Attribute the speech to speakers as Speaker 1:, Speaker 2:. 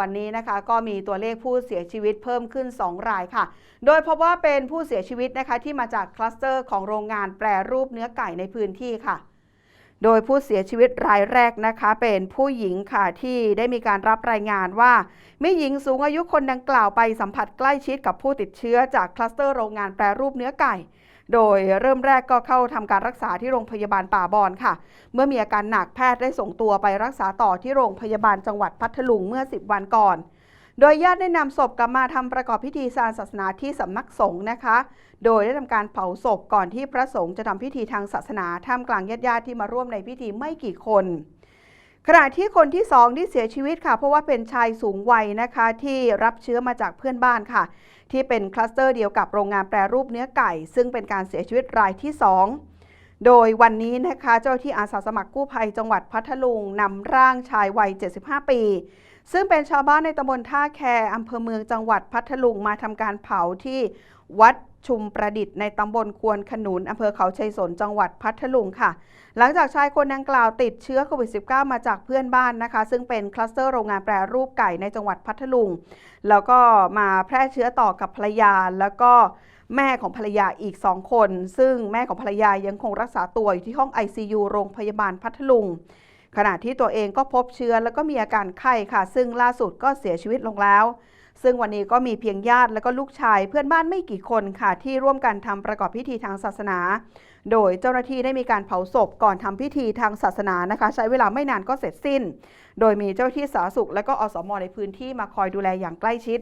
Speaker 1: วันนี้นะคะก็มีตัวเลขผู้เสียชีวิตเพิ่มขึ้น 2 รายค่ะ โดยพบว่าเป็นผู้เสียชีวิตนะคะที่มาจากคลัสเตอร์ของโรงงานแปรรูปเนื้อไก่ในพื้นที่ค่ะ โดยผู้เสียชีวิตรายแรกนะคะ เป็นผู้หญิงค่ะที่ได้มีการรับรายงานว่ามีหญิงสูงอายุคนดังกล่าวไปสัมผัสใกล้ชิดกับผู้ติดเชื้อจากคลัสเตอร์โรงงานแปรรูปเนื้อไก่ โดยเริ่มแรกก็เข้าทำการรักษาที่โรงพยาบาลป่าบอนค่ะ เมื่อมีอาการหนักแพทย์ได้ส่งตัวไปรักษาต่อที่โรงพยาบาลจังหวัดพัทลุงเมื่อ 10 วันก่อน โดยญาติได้นำศพกลับมาทำประกอบพิธีทางศาสนาที่สำนักสงฆ์นะคะ โดยได้ทำการเผาศพก่อนที่พระสงฆ์จะทำพิธีทางศาสนาท่ามกลางญาติญาติๆที่มาร่วมในพิธีไม่กี่คน ขณะที่คนที่สองที่เสียชีวิตค่ะ เพราะว่าเป็นชายสูงวัยนะคะที่รับเชื้อมาจากเพื่อนบ้านค่ะ ที่เป็นคลัสเตอร์เดียวกับโรงงานแปรรูปเนื้อไก่ ซึ่งเป็นการเสียชีวิตรายที่ 2 โดยวันนี้นะคะ เจ้าที่อาสาสมัครกู้ภัยจังหวัดพัทลุงนำร่างชายวัย 75 ปี ซึ่งเป็นชาวบ้านในตำบลท่าแคอำเภอเมืองจังหวัดพัทลุงมาทำการเผาที่วัดชุมประดิษฐ์ในตำบลควนขนุนอำเภอเขาชัยสนจังหวัดพัทลุงค่ะ หลังจากชายคนดังกล่าวติดเชื้อโควิด -19 มาจากเพื่อนบ้านนะคะ ซึ่งเป็นคลัสเตอร์โรงงานแปรรูปไก่ในจังหวัดพัทลุง แล้วก็มาแพร่เชื้อต่อกับภรรยาแล้วก็แม่ของภรรยาอีก2คน ซึ่งแม่ของภรรยายังคงรักษาตัวอยู่ที่ห้อง ICU โรงพยาบาลพัทลุง ขณะที่ตัวเองก็พบเชื้อแล้วก็มีอาการไข้ค่ะ ซึ่งล่าสุดก็เสียชีวิตลงแล้ว ซึ่งวันนี้ก็มีเพียงญาติแล้วก็ลูกชายเพื่อนบ้านไม่กี่คนค่ะ ที่ร่วมกันทำประกอบพิธีทางศาสนา โดยเจ้าหน้าที่ได้มีการเผาศพก่อนทำพิธีทางศาสนานะคะ ใช้เวลาไม่นานก็เสร็จสิ้น โดยมีเจ้าหน้าที่สาธารณสุข และก็อสมในพื้นที่มาคอยดูแลอย่างใกล้ชิด